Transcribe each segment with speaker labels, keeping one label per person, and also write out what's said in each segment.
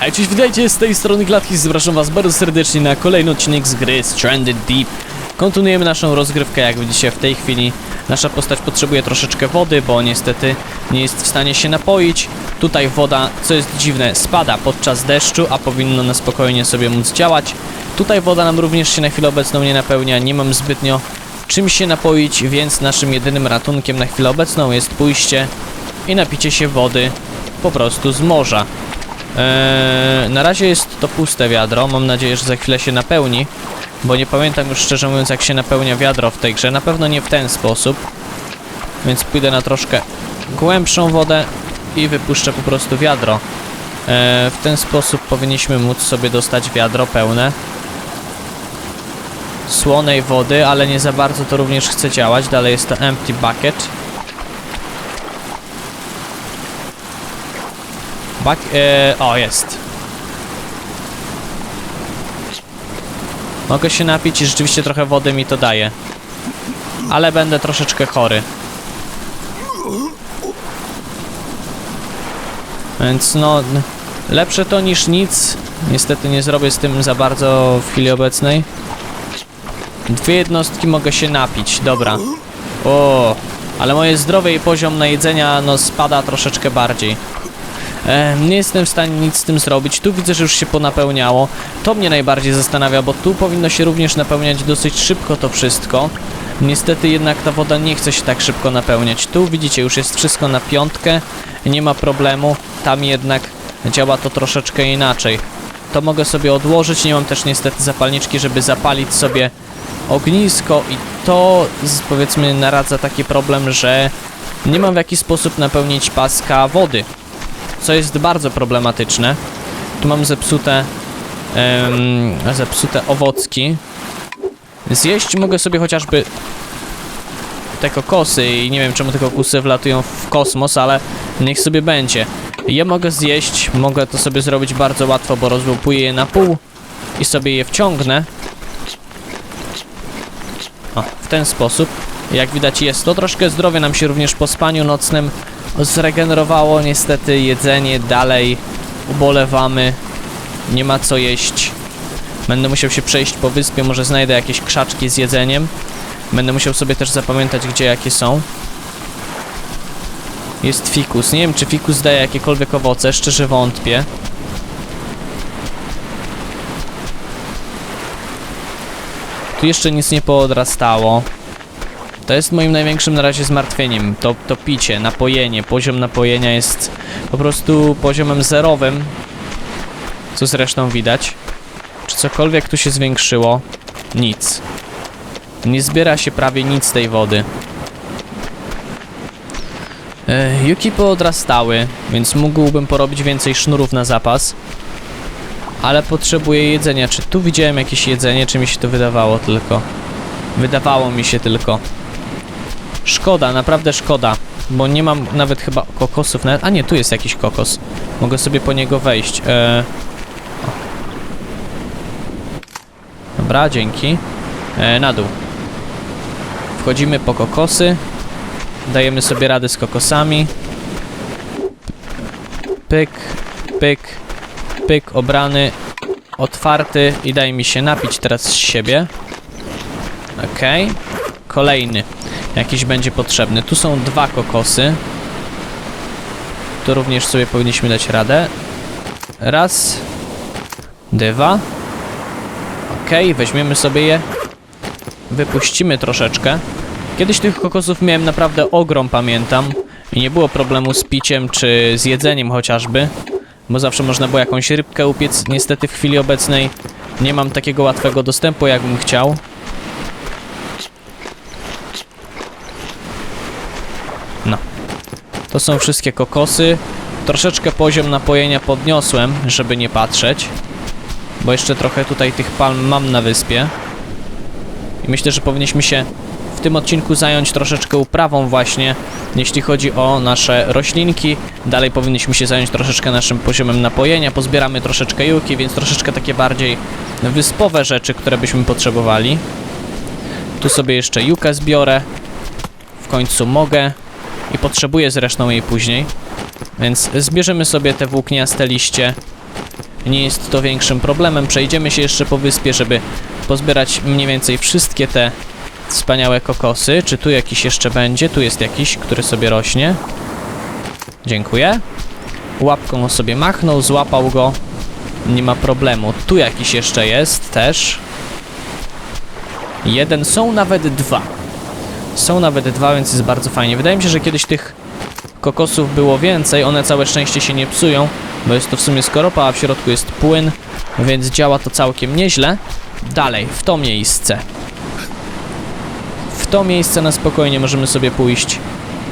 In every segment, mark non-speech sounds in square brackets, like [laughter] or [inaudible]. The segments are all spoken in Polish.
Speaker 1: Hej, cześć, witajcie z tej strony Klatki, zapraszam was bardzo serdecznie na kolejny odcinek z gry Stranded Deep. Kontynuujemy naszą rozgrywkę, jak widzicie w tej chwili nasza postać potrzebuje troszeczkę wody, bo niestety nie jest w stanie się napoić. Tutaj woda, co jest dziwne, spada podczas deszczu, a powinno na spokojnie sobie móc działać. Tutaj woda nam również się na chwilę obecną nie napełnia, nie mam zbytnio czym się napoić, więc naszym jedynym ratunkiem na chwilę obecną jest pójście i napicie się wody po prostu z morza. Eee, na razie jest to puste wiadro, mam nadzieję, że za chwilę się napełni, bo nie pamiętam już szczerze mówiąc jak się napełnia wiadro w tej grze, na pewno nie w ten sposób, więc pójdę na troszkę głębszą wodę i wypuszczę po prostu wiadro. Eee, w ten sposób powinniśmy móc sobie dostać wiadro pełne słonej wody, ale nie za bardzo to również chce działać, dalej jest to empty bucket. Bak... E, o, jest. Mogę się napić i rzeczywiście trochę wody mi to daje. Ale będę troszeczkę chory. Więc no... Lepsze to niż nic. Niestety nie zrobię z tym za bardzo w chwili obecnej. Dwie jednostki mogę się napić, dobra. O, ale moje zdrowie i poziom na jedzenia no spada troszeczkę bardziej. E, nie jestem w stanie nic z tym zrobić. Tu widzę, że już się ponapełniało. To mnie najbardziej zastanawia, bo tu powinno się również napełniać dosyć szybko to wszystko. Niestety jednak ta woda nie chce się tak szybko napełniać. Tu widzicie, już jest wszystko na piątkę. Nie ma problemu. Tam jednak działa to troszeczkę inaczej. To mogę sobie odłożyć. Nie mam też niestety zapalniczki, żeby zapalić sobie ognisko i to powiedzmy naradza taki problem, że nie mam w jaki sposób napełnić paska wody co jest bardzo problematyczne. Tu mam zepsute, em, zepsute owocki. Zjeść mogę sobie chociażby te kokosy i nie wiem czemu te kokosy wlatują w kosmos, ale niech sobie będzie. Je mogę zjeść, mogę to sobie zrobić bardzo łatwo, bo rozłupuję je na pół i sobie je wciągnę. O, w ten sposób. Jak widać jest to. Troszkę zdrowie nam się również po spaniu nocnym zregenerowało. Niestety jedzenie dalej ubolewamy. Nie ma co jeść. Będę musiał się przejść po wyspie, może znajdę jakieś krzaczki z jedzeniem. Będę musiał sobie też zapamiętać, gdzie jakie są. Jest fikus. Nie wiem, czy fikus daje jakiekolwiek owoce, szczerze wątpię. Tu jeszcze nic nie poodrastało. To jest moim największym na razie zmartwieniem. To, to picie, napojenie. Poziom napojenia jest po prostu poziomem zerowym. Co zresztą widać. Czy cokolwiek tu się zwiększyło? Nic. Nie zbiera się prawie nic tej wody. E, Juki poodrastały, więc mógłbym porobić więcej sznurów na zapas. Ale potrzebuję jedzenia. Czy tu widziałem jakieś jedzenie, czy mi się to wydawało tylko? Wydawało mi się tylko. Szkoda, naprawdę szkoda, bo nie mam nawet chyba kokosów nawet. A nie, tu jest jakiś kokos. Mogę sobie po niego wejść. E... Dobra, dzięki. E, na dół. Wchodzimy po kokosy. Dajemy sobie radę z kokosami. Pyk, pyk, pyk, obrany, otwarty i daj mi się napić teraz z siebie. Okej. Kolejny jakiś będzie potrzebny. Tu są dwa kokosy. Tu również sobie powinniśmy dać radę. Raz. Dwa. Okej, weźmiemy sobie je. Wypuścimy troszeczkę. Kiedyś tych kokosów miałem naprawdę ogrom, pamiętam. I nie było problemu z piciem czy z jedzeniem chociażby. Bo zawsze można było jakąś rybkę upiec. Niestety w chwili obecnej nie mam takiego łatwego dostępu, jakbym chciał. To są wszystkie kokosy. Troszeczkę poziom napojenia podniosłem, żeby nie patrzeć. Bo jeszcze trochę tutaj tych palm mam na wyspie. I myślę, że powinniśmy się w tym odcinku zająć troszeczkę uprawą właśnie, jeśli chodzi o nasze roślinki. Dalej powinniśmy się zająć troszeczkę naszym poziomem napojenia. Pozbieramy troszeczkę juki, więc troszeczkę takie bardziej wyspowe rzeczy, które byśmy potrzebowali. Tu sobie jeszcze jukę zbiorę. W końcu mogę. I potrzebuję zresztą jej później. Więc zbierzemy sobie te włókniaste liście. nie jest to większym problemem. Przejdziemy się jeszcze po wyspie, żeby pozbierać mniej więcej wszystkie te wspaniałe kokosy. Czy tu jakiś jeszcze będzie? Tu jest jakiś, który sobie rośnie. Dziękuję. Łapką sobie machnął, złapał go. Nie ma problemu. Tu jakiś jeszcze jest też. Jeden, są nawet dwa. Są nawet dwa, więc jest bardzo fajnie. Wydaje mi się, że kiedyś tych kokosów było więcej. One całe szczęście się nie psują, bo jest to w sumie skoropa, a w środku jest płyn, więc działa to całkiem nieźle. Dalej, w to miejsce. W to miejsce na spokojnie możemy sobie pójść.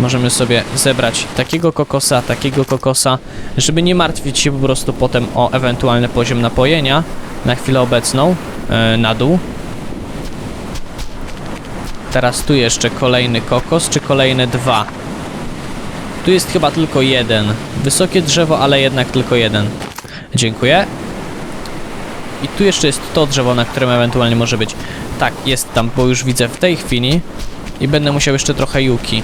Speaker 1: Możemy sobie zebrać takiego kokosa, takiego kokosa, żeby nie martwić się po prostu potem o ewentualny poziom napojenia na chwilę obecną e, na dół. Teraz tu jeszcze kolejny kokos, czy kolejne dwa? Tu jest chyba tylko jeden. Wysokie drzewo, ale jednak tylko jeden. Dziękuję. I tu jeszcze jest to drzewo, na którym ewentualnie może być. Tak, jest tam, bo już widzę w tej chwili. I będę musiał jeszcze trochę juki.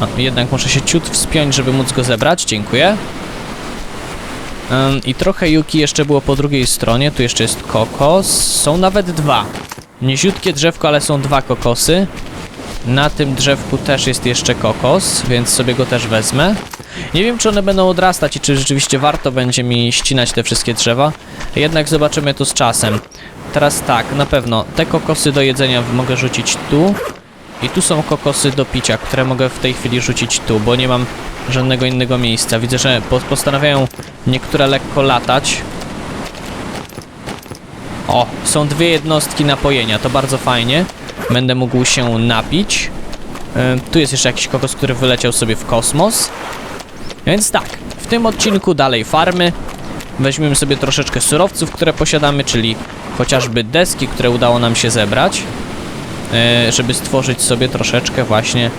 Speaker 1: A, jednak muszę się ciut wspiąć, żeby móc go zebrać. Dziękuję. Ym, I trochę juki jeszcze było po drugiej stronie. Tu jeszcze jest kokos. Są nawet dwa. Niziutkie drzewko, ale są dwa kokosy. Na tym drzewku też jest jeszcze kokos, więc sobie go też wezmę. Nie wiem, czy one będą odrastać i czy rzeczywiście warto będzie mi ścinać te wszystkie drzewa. Jednak zobaczymy to z czasem. Teraz tak, na pewno te kokosy do jedzenia mogę rzucić tu. I tu są kokosy do picia, które mogę w tej chwili rzucić tu, bo nie mam żadnego innego miejsca. Widzę, że po postanawiają niektóre lekko latać. O, są dwie jednostki napojenia, to bardzo fajnie. Będę mógł się napić. Ym, tu jest jeszcze jakiś kokos, który wyleciał sobie w kosmos. Więc tak, w tym odcinku dalej farmy. Weźmiemy sobie troszeczkę surowców, które posiadamy, czyli chociażby deski, które udało nam się zebrać. Yy, żeby stworzyć sobie troszeczkę właśnie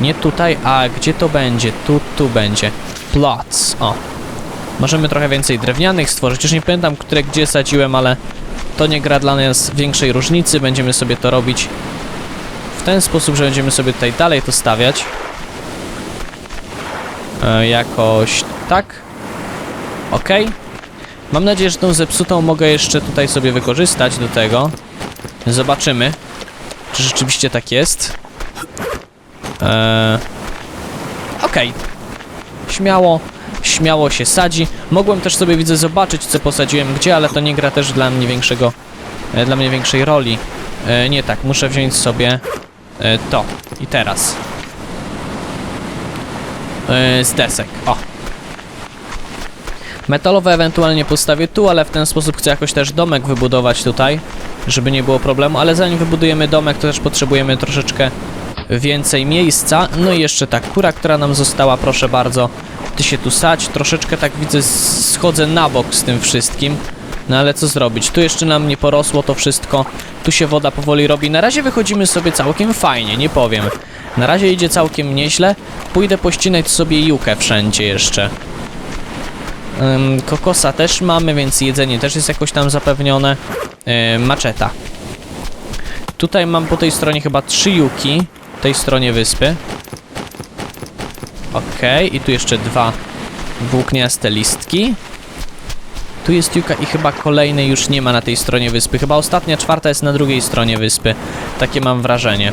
Speaker 1: nie tutaj, a gdzie to będzie? Tu, tu będzie. Plots, o. Możemy trochę więcej drewnianych stworzyć. Już nie pamiętam, które gdzie sadziłem, ale to nie gra dla nas większej różnicy. Będziemy sobie to robić w ten sposób, że będziemy sobie tutaj dalej to stawiać. E, jakoś tak. Ok. Mam nadzieję, że tą zepsutą mogę jeszcze tutaj sobie wykorzystać do tego. Zobaczymy, czy rzeczywiście tak jest. Eee, Okej. Śmiało, śmiało się sadzi. Mogłem też sobie, widzę, zobaczyć, co posadziłem gdzie, ale to nie gra też dla mnie większego, e, dla mnie większej roli. E, nie tak, muszę wziąć sobie e, to. I teraz. Z desek. O. Metalowe ewentualnie postawię tu, ale w ten sposób chcę jakoś też domek wybudować tutaj, żeby nie było problemu, ale zanim wybudujemy domek, to też potrzebujemy troszeczkę więcej miejsca. No i jeszcze ta kura, która nam została, proszę bardzo. Ty się tu sać, troszeczkę tak widzę, schodzę na bok z tym wszystkim. No ale co zrobić? Tu jeszcze nam nie porosło to wszystko. Tu się woda powoli robi. Na razie wychodzimy sobie całkiem fajnie, nie powiem. Na razie idzie całkiem nieźle. Pójdę pościnać sobie jukę wszędzie jeszcze. Ym, kokosa też mamy, więc jedzenie też jest jakoś tam zapewnione. Yy, maczeta. Tutaj mam po tej stronie chyba trzy juki. Tej stronie wyspy. Okej, i tu jeszcze dwa włókniaste listki. Tu jest juka i chyba kolejnej już nie ma na tej stronie wyspy. Chyba ostatnia, czwarta jest na drugiej stronie wyspy. Takie mam wrażenie.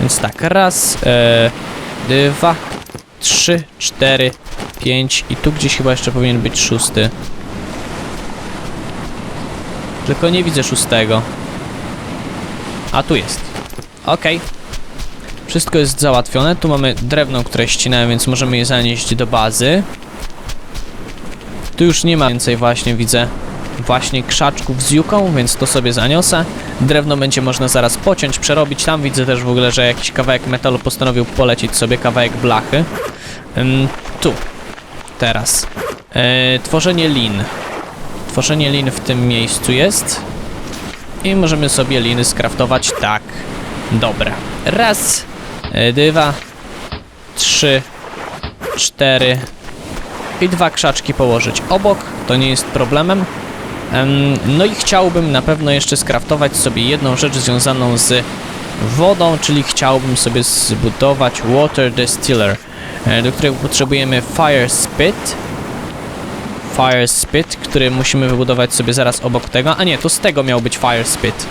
Speaker 1: Więc tak, raz, e, dwa, trzy, cztery, pięć i tu gdzieś chyba jeszcze powinien być szósty. Tylko nie widzę szóstego. A tu jest. Okej. Wszystko jest załatwione. Tu mamy drewno, które ścinałem, więc możemy je zanieść do bazy. Tu już nie ma więcej właśnie, widzę, właśnie krzaczków z juką, więc to sobie zaniosę. Drewno będzie można zaraz pociąć, przerobić. Tam widzę też w ogóle, że jakiś kawałek metalu postanowił polecić sobie, kawałek blachy. Ym, tu. Teraz. E, tworzenie lin. Tworzenie lin w tym miejscu jest. I możemy sobie liny skraftować tak. Dobra. Raz, e, dwa, trzy, cztery i dwa krzaczki położyć obok. To nie jest problemem. Em, no i chciałbym na pewno jeszcze skraftować sobie jedną rzecz związaną z wodą, czyli chciałbym sobie zbudować water distiller, e, do którego potrzebujemy fire spit. fire spit, który musimy wybudować sobie zaraz obok tego. A nie, to z tego miał być fire spit.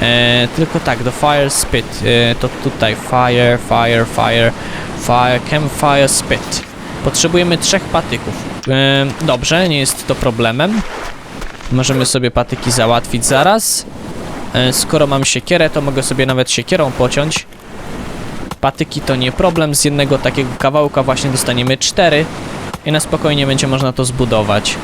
Speaker 1: E, tylko tak, do fire spit. E, to tutaj fire, fire, fire, fire, campfire spit. Potrzebujemy trzech patyków. E, dobrze, nie jest to problemem. Możemy sobie patyki załatwić zaraz. E, skoro mam siekierę, to mogę sobie nawet siekierą pociąć. Patyki to nie problem, z jednego takiego kawałka właśnie dostaniemy cztery i na spokojnie będzie można to zbudować.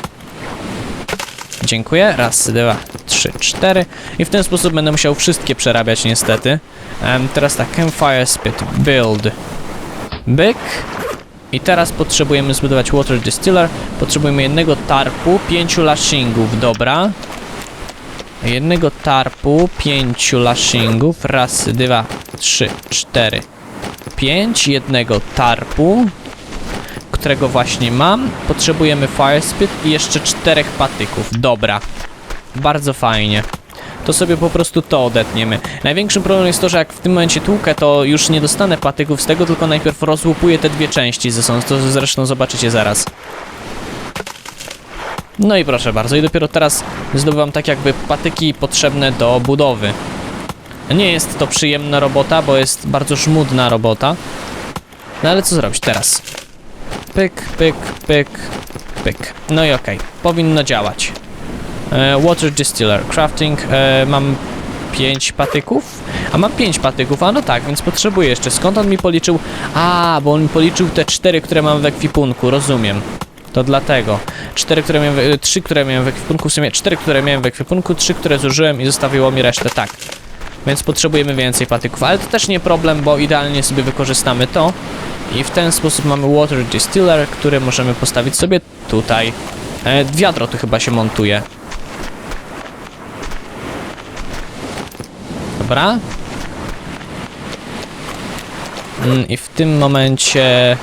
Speaker 1: Dziękuję. Raz, dwa, trzy, cztery. I w ten sposób będę musiał wszystkie przerabiać niestety. Em, teraz tak, campfire spit, build, byk. I teraz potrzebujemy zbudować water distiller. Potrzebujemy jednego tarpu, pięciu lashingów, dobra. Jednego tarpu, pięciu lashingów. Raz, dwa, trzy, cztery, pięć. Jednego tarpu, którego właśnie mam. Potrzebujemy fire spit i jeszcze czterech patyków. Dobra. Bardzo fajnie. To sobie po prostu to odetniemy. Największym problemem jest to, że jak w tym momencie tłukę, to już nie dostanę patyków z tego, tylko najpierw rozłupuję te dwie części ze sobą. To zresztą zobaczycie zaraz. No i proszę bardzo, i dopiero teraz zdobywam tak jakby patyki potrzebne do budowy. Nie jest to przyjemna robota, bo jest bardzo żmudna robota. No ale co zrobić teraz? Pyk, pyk, pyk, pyk. No i okej, powinno działać. E, water distiller, crafting, e, mam 5 patyków? A mam 5 patyków, a no tak, więc potrzebuję jeszcze. Skąd on mi policzył? A, bo on mi policzył te 4, które mam w ekwipunku, rozumiem. To dlatego. 4, które miałem, w, 3, które miałem w ekwipunku, w sumie 4, które miałem w ekwipunku, 3, które zużyłem i zostawiło mi resztę, tak. Więc potrzebujemy więcej patyków, ale to też nie problem, bo idealnie sobie wykorzystamy to. I w ten sposób mamy water distiller, który możemy postawić sobie tutaj. E, wiadro tu chyba się montuje. Dobra. Mm, I w tym momencie...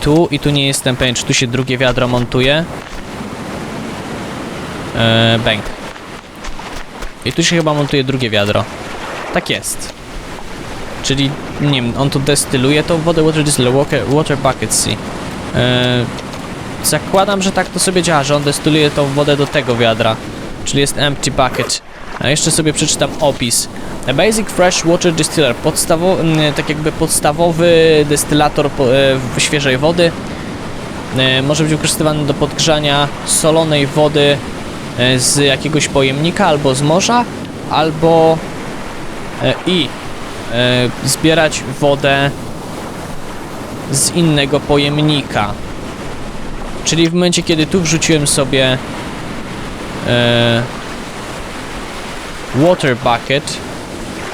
Speaker 1: Tu i tu nie jestem pewien, czy tu się drugie wiadro montuje. Eee, bang. I tu się chyba montuje drugie wiadro. Tak jest. Czyli, nie wiem, on tu destyluje tą wodę, water distiller, water, water bucket sea. Eee, zakładam, że tak to sobie działa, że on destyluje tą wodę do tego wiadra. Czyli jest empty bucket. A jeszcze sobie przeczytam opis. Basic fresh water distiller, podstawowy, tak jakby podstawowy destylator e, świeżej wody. E, może być wykorzystywany do podgrzania solonej wody e, z jakiegoś pojemnika albo z morza, albo i zbierać wodę z innego pojemnika. Czyli w momencie, kiedy tu wrzuciłem sobie water bucket,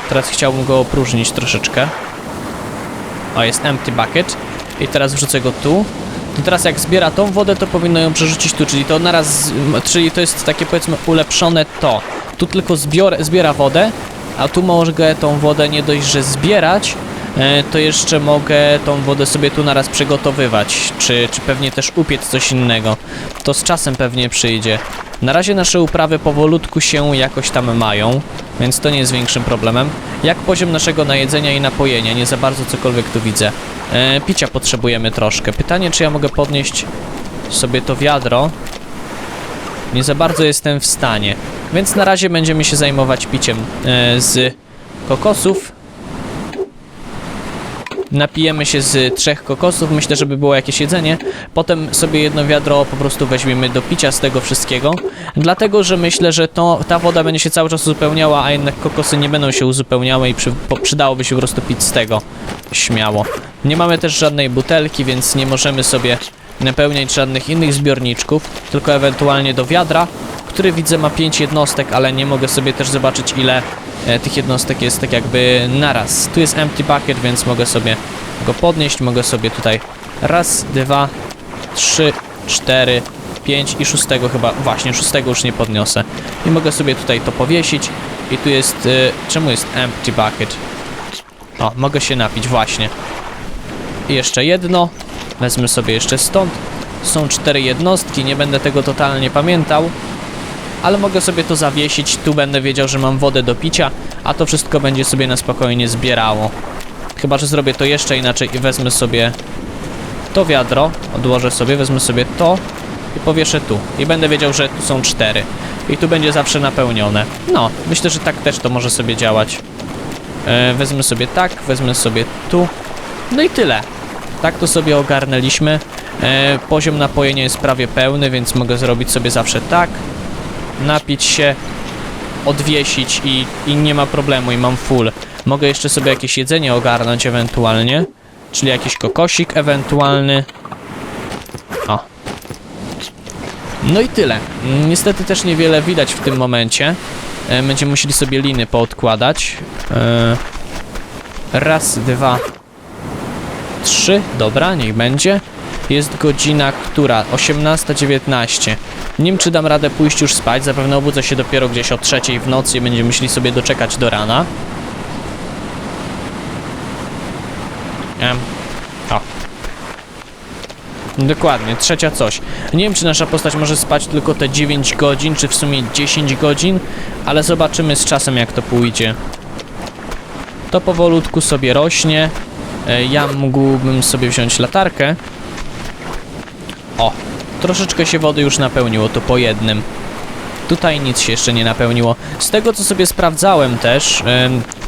Speaker 1: teraz chciałbym go opróżnić troszeczkę. O, jest empty bucket. I teraz wrzucę go tu. To teraz jak zbiera tą wodę, to powinno ją przerzucić tu, czyli to naraz, czyli to jest takie powiedzmy ulepszone to. Tu tylko zbiera wodę, a tu mogę tą wodę nie dość, że zbierać, to jeszcze mogę tą wodę sobie tu naraz przygotowywać, czy, czy pewnie też upiec coś innego. To z czasem pewnie przyjdzie. Na razie nasze uprawy powolutku się jakoś tam mają, więc to nie jest większym problemem. Jak poziom naszego najedzenia i napojenia, nie za bardzo cokolwiek tu widzę. E, picia potrzebujemy troszkę. Pytanie, czy ja mogę podnieść sobie to wiadro. Nie za bardzo jestem w stanie. Więc na razie będziemy się zajmować piciem e, z kokosów. Napijemy się z trzech kokosów, myślę, żeby było jakieś jedzenie. Potem sobie jedno wiadro po prostu weźmiemy do picia z tego wszystkiego. Dlatego, że myślę, że to, ta woda będzie się cały czas uzupełniała, a jednak kokosy nie będą się uzupełniały i przy, po, przydałoby się po prostu pić z tego. Śmiało. Nie mamy też żadnej butelki, więc nie możemy sobie napełniać żadnych innych zbiorniczków, tylko ewentualnie do wiadra, który widzę ma 5 jednostek, ale nie mogę sobie też zobaczyć ile e, tych jednostek jest tak jakby naraz. Tu jest empty bucket, więc mogę sobie go podnieść, mogę sobie tutaj raz, dwa, trzy, cztery, pięć i szóstego chyba, właśnie szóstego już nie podniosę. I mogę sobie tutaj to powiesić i tu jest, e, czemu jest empty bucket? O, mogę się napić, właśnie. I jeszcze jedno. Wezmę sobie jeszcze stąd. Są cztery jednostki, nie będę tego totalnie pamiętał. Ale mogę sobie to zawiesić, tu będę wiedział, że mam wodę do picia, a to wszystko będzie sobie na spokojnie zbierało. Chyba, że zrobię to jeszcze inaczej i wezmę sobie to wiadro, odłożę sobie, wezmę sobie to i powieszę tu. I będę wiedział, że tu są cztery. I tu będzie zawsze napełnione. No, myślę, że tak też to może sobie działać. E, wezmę sobie tak, wezmę sobie tu. No i tyle. Tak to sobie ogarnęliśmy. E, poziom napojenia jest prawie pełny, więc mogę zrobić sobie zawsze tak. Napić się, odwiesić i, i nie ma problemu i mam full. Mogę jeszcze sobie jakieś jedzenie ogarnąć ewentualnie. Czyli jakiś kokosik ewentualny. O. No i tyle. Niestety też niewiele widać w tym momencie. E, Będziemy musieli sobie liny poodkładać. E, Raz, dwa, trzy. Dobra, niech będzie. Jest godzina, która? 18.19. Nie wiem, czy dam radę pójść już spać. Zapewne obudzę się dopiero gdzieś o trzeciej w nocy i będziemy musieli sobie doczekać do rana. Em. O. Dokładnie, trzecia coś. Nie wiem, czy nasza postać może spać tylko te 9 godzin, czy w sumie 10 godzin, ale zobaczymy z czasem, jak to pójdzie. To powolutku sobie rośnie. E, Ja mógłbym sobie wziąć latarkę. O, troszeczkę się wody już napełniło, to po jednym. Tutaj nic się jeszcze nie napełniło. Z tego, co sobie sprawdzałem też,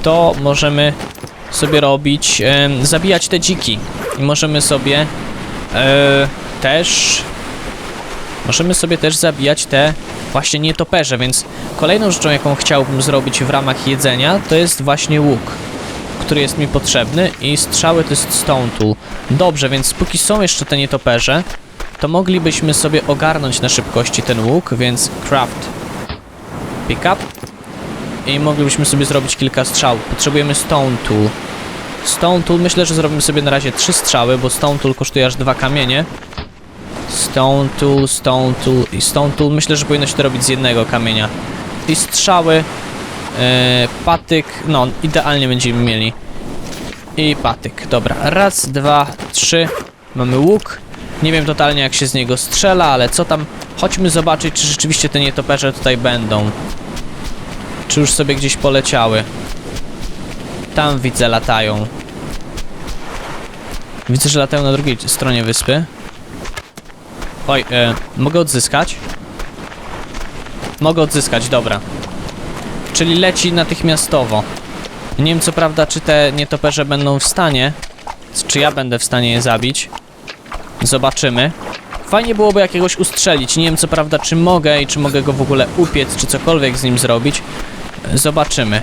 Speaker 1: to możemy sobie robić, zabijać te dziki. I możemy sobie e, też możemy sobie też zabijać te właśnie nietoperze, więc kolejną rzeczą, jaką chciałbym zrobić w ramach jedzenia, to jest właśnie łuk, który jest mi potrzebny i strzały to jest stone tool. Dobrze, więc póki są jeszcze te nietoperze, to moglibyśmy sobie ogarnąć na szybkości ten łuk, więc craft pick up i moglibyśmy sobie zrobić kilka strzał. Potrzebujemy stone tool. Stone tool, myślę, że zrobimy sobie na razie trzy strzały, bo stone tool kosztuje aż dwa kamienie. Stone tool, stone tool i stone tool. Myślę, że powinno się to robić z jednego kamienia. I strzały, e, patyk, no idealnie będziemy mieli. I patyk, dobra. Raz, dwa, trzy. Mamy łuk. Nie wiem totalnie jak się z niego strzela, ale co tam? Chodźmy zobaczyć, czy rzeczywiście te nietoperze tutaj będą. Czy już sobie gdzieś poleciały. Tam widzę, latają. Widzę, że latają na drugiej stronie wyspy. Oj, e, mogę odzyskać? Mogę odzyskać, dobra. Czyli leci natychmiastowo. Nie wiem co prawda, czy te nietoperze będą w stanie. Czy ja będę w stanie je zabić. Zobaczymy. Fajnie byłoby jakiegoś ustrzelić. Nie wiem co prawda, czy mogę i czy mogę go w ogóle upiec, czy cokolwiek z nim zrobić. Zobaczymy.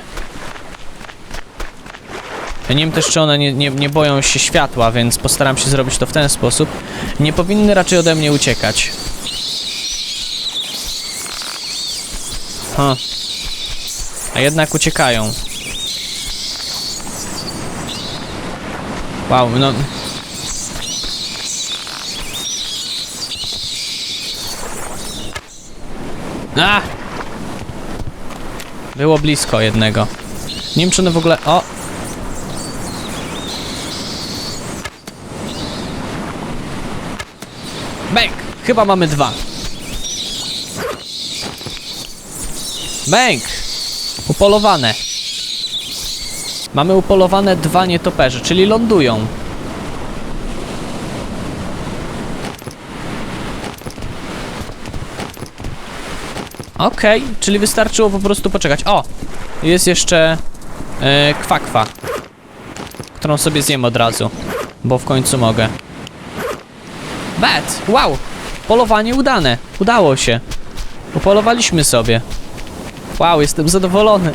Speaker 1: Nie wiem też, czy one nie, nie, nie boją się światła, więc postaram się zrobić to w ten sposób. Nie powinny raczej ode mnie uciekać. Ha. A jednak uciekają. Wow, no... A! Było blisko jednego. Nie wiem, czy one w ogóle... O! Bęk! Chyba mamy dwa. Bęk! Upolowane. Mamy upolowane dwa nietoperze, czyli lądują. Okej, czyli wystarczyło po prostu poczekać. O! Jest jeszcze e, kwakwa, którą sobie zjem od razu, bo w końcu mogę. Bet! Wow! Polowanie udane. Udało się. Upolowaliśmy sobie. Wow, jestem zadowolony.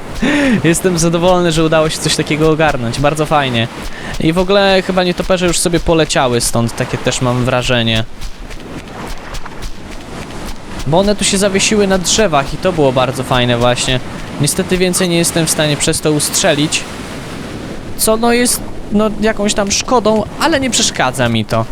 Speaker 1: [laughs] jestem zadowolony, że udało się coś takiego ogarnąć. Bardzo fajnie. I w ogóle chyba nietoperze już sobie poleciały stąd, takie też mam wrażenie. Bo one tu się zawiesiły na drzewach i to było bardzo fajne właśnie. Niestety więcej nie jestem w stanie przez to ustrzelić. Co no jest no jakąś tam szkodą, ale nie przeszkadza mi to.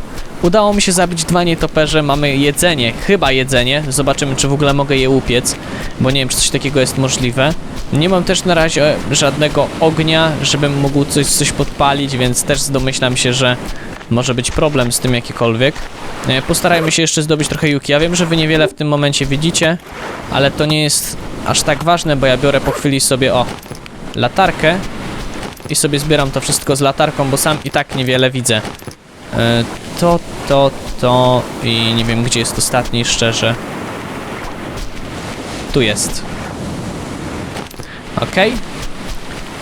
Speaker 1: Udało mi się zabić dwa nietoperze, mamy jedzenie, chyba jedzenie. Zobaczymy, czy w ogóle mogę je upiec, bo nie wiem, czy coś takiego jest możliwe. Nie mam też na razie żadnego ognia, żebym mógł coś, coś podpalić, więc też domyślam się, że może być problem z tym jakikolwiek. E, Postarajmy się jeszcze zdobyć trochę juki. Ja wiem, że wy niewiele w tym momencie widzicie, ale to nie jest aż tak ważne, bo ja biorę po chwili sobie, o, latarkę i sobie zbieram to wszystko z latarką, bo sam i tak niewiele widzę. E, to, to, to i nie wiem gdzie jest ostatni szczerze. Tu jest. Okej.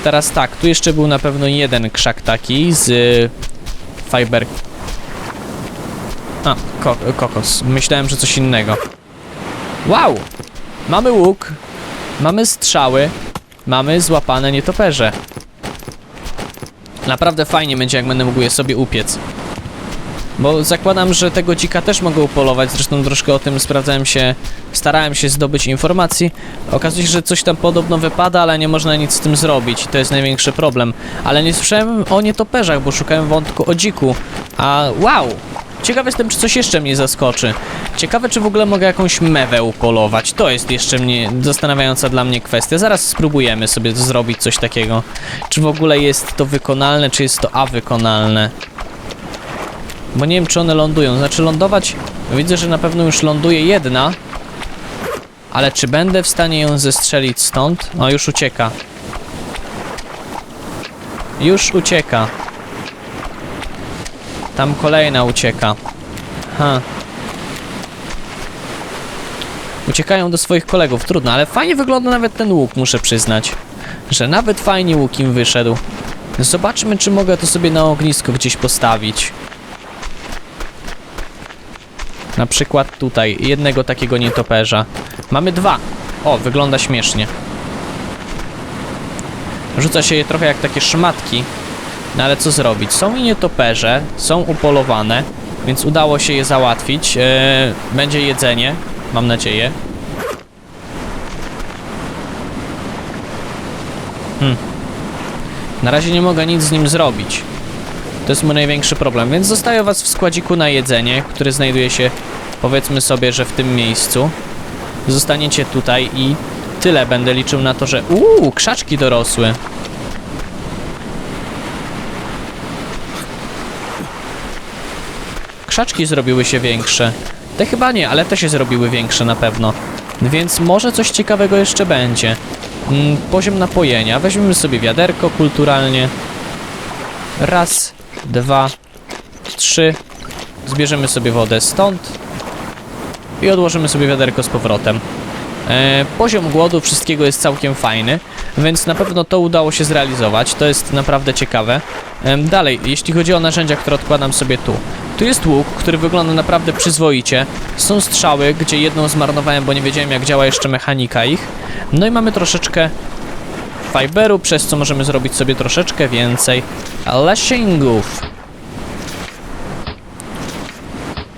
Speaker 1: Teraz tak, tu jeszcze był na pewno jeden krzak taki z fiber. A, ko kokos. Myślałem, że coś innego. Wow! Mamy łuk, mamy strzały, mamy złapane nietoperze. Naprawdę fajnie będzie, jak będę mógł je sobie upiec. Bo zakładam, że tego dzika też mogę upolować, zresztą troszkę o tym sprawdzałem się, starałem się zdobyć informacji. Okazuje się, że coś tam podobno wypada, ale nie można nic z tym zrobić to jest największy problem. Ale nie słyszałem o nietoperzach, bo szukałem wątku o dziku. A wow! Ciekaw jestem, czy coś jeszcze mnie zaskoczy. Ciekawe, czy w ogóle mogę jakąś mewę upolować. To jest jeszcze mnie zastanawiająca dla mnie kwestia. Zaraz spróbujemy sobie zrobić coś takiego. Czy w ogóle jest to wykonalne, czy jest to awykonalne. Bo nie wiem, czy one lądują. Znaczy lądować... Widzę, że na pewno już ląduje jedna. Ale czy będę w stanie ją zestrzelić stąd? O, już ucieka. Już ucieka. Tam kolejna ucieka. Ha. Uciekają do swoich kolegów, trudno, ale fajnie wygląda nawet ten łuk, muszę przyznać. Że nawet fajnie łuk im wyszedł. Zobaczmy, czy mogę to sobie na ognisko gdzieś postawić. Na przykład tutaj, jednego takiego nietoperza. Mamy dwa. O, wygląda śmiesznie. Rzuca się je trochę jak takie szmatki. No ale co zrobić? Są i nietoperze, są upolowane, więc udało się je załatwić. Eee, będzie jedzenie, mam nadzieję. Hmm. Na razie nie mogę nic z nim zrobić. To jest mój największy problem, więc zostawię was w składziku na jedzenie, który znajduje się, powiedzmy sobie, że w tym miejscu. Zostaniecie tutaj i tyle. Będę liczył na to, że... Uuu, krzaczki dorosły. Krzaczki zrobiły się większe. Te chyba nie, ale te się zrobiły większe na pewno. Więc może coś ciekawego jeszcze będzie. Mm, poziom napojenia. Weźmiemy sobie wiaderko kulturalnie. Raz, dwa, trzy. Zbierzemy sobie wodę stąd. I odłożymy sobie wiaderko z powrotem. E, poziom głodu wszystkiego jest całkiem fajny, więc na pewno to udało się zrealizować. To jest naprawdę ciekawe. E, dalej, jeśli chodzi o narzędzia, które odkładam sobie tu. Tu jest łuk, który wygląda naprawdę przyzwoicie. Są strzały, gdzie jedną zmarnowałem, bo nie wiedziałem jak działa jeszcze mechanika ich. No i mamy troszeczkę fiberu, przez co możemy zrobić sobie troszeczkę więcej lashingów.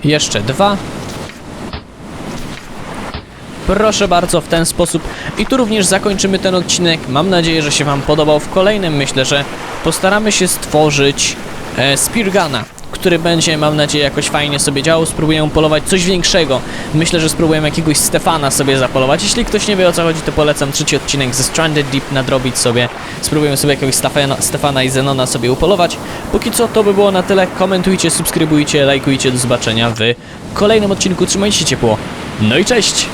Speaker 1: Jeszcze dwa. Proszę bardzo, w ten sposób. I tu również zakończymy ten odcinek. Mam nadzieję, że się Wam podobał. W kolejnym myślę, że postaramy się stworzyć e, który będzie, mam nadzieję, jakoś fajnie sobie działał. Spróbuję polować coś większego. Myślę, że spróbuję jakiegoś Stefana sobie zapolować. Jeśli ktoś nie wie o co chodzi, to polecam trzeci odcinek ze Stranded Deep nadrobić sobie. Spróbuję sobie jakiegoś Stefana, Stefana i Zenona sobie upolować. Póki co to by było na tyle. Komentujcie, subskrybujcie, lajkujcie. Do zobaczenia w kolejnym odcinku. Trzymajcie się ciepło. No i cześć!